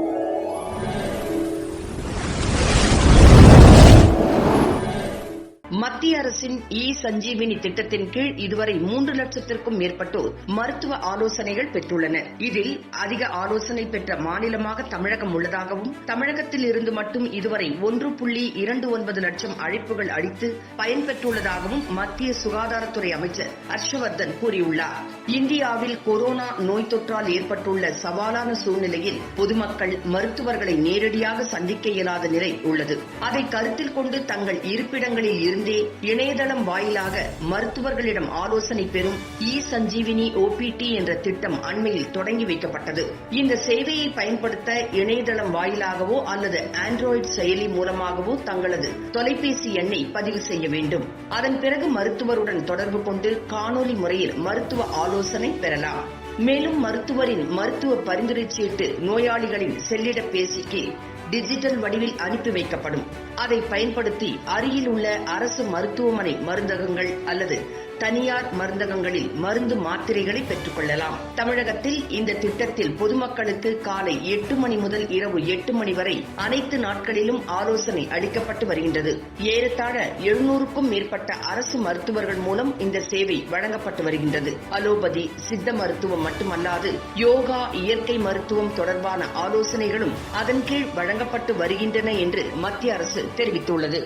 Bye. மத்திய அரசின் இ சஞ்சீவினி திட்டத்தின் கீழ் இதுவரை மூன்று லட்சத்திற்கும் மேற்பட்டோர் மருத்துவ ஆலோசனைகள் பெற்றுள்ளனர். இதில் அதிக ஆலோசனை பெற்ற மாநிலமாக தமிழகம் உள்ளதாகவும் தமிழகத்தில் இருந்து மட்டும் இதுவரை ஒன்று புள்ளி இரண்டு ஒன்பது லட்சம் அழைப்புகள் அளித்து பயன்பெற்றுள்ளதாகவும் மத்திய சுகாதாரத்துறை அமைச்சர் ஹர்ஷவர்தன் கூறியுள்ளார். இந்தியாவில் கொரோனா நோய் தொற்றால் ஏற்பட்டுள்ள சவாலான சூழ்நிலையில் பொதுமக்கள் மருத்துவர்களை நேரடியாக சந்திக்க இயலாத நிலை உள்ளது. அதை கருத்தில் கொண்டு தங்கள் இருப்பிடங்களில் இருந்து இணையதளம் வாயிலாக மருத்துவர்களிடம் ஆலோசனை பெறும் இ சஞ்சீவினி ஓபிடி என்ற திட்டம் அண்மையில் தொடங்கி வைக்கப்பட்டது. இந்த சேவையை பயன்படுத்த இணையதளம் வாயிலாகவோ அல்லது ஆண்ட்ராய்டு செயலி மூலமாகவோ தங்களது தொலைபேசி எண்ணை பதிவு செய்ய வேண்டும். அதன் பிறகு மருத்துவருடன் தொடர்பு கொண்டு காணொலி முறையில் மருத்துவ ஆலோசனை பெறலாம். மேலும் மருத்துவரின் மருத்துவ பரிந்துரை சீட்டு நோயாளிகளின் செல்லிட பேசிக்கு டிஜிட்டல் வடிவில் அனுப்பி வைக்கப்படும். அதை பயன்படுத்தி அருகில் உள்ள அரசு மருத்துவமனை மருந்தகங்கள் அல்லது தனியார் மருந்தகங்களில் மருந்து மாத்திரைகளை பெற்றுக் கொள்ளலாம் தமிழகத்தில் இந்த திட்டத்தில் பொதுமக்களுக்கு காலை எட்டு மணி முதல் இரவு எட்டு மணி வரை அனைத்து நாட்களிலும் ஆலோசனை அளிக்கப்பட்டு வருகின்றது. ஏறத்தாழ எழுநூறுக்கும் மேற்பட்ட அரசு மருத்துவர்கள் மூலம் இந்த சேவை வழங்கப்பட்டு வருகின்றது. அலோபதி சித்த மருத்துவம் மட்டுமல்லாது யோகா இயற்கை மருத்துவம் தொடர்பான ஆலோசனைகளும் அதன் கீழ் வழங்கப்பட்டு வருகின்றன என்று மத்திய அரசு தெரிவித்துள்ளது.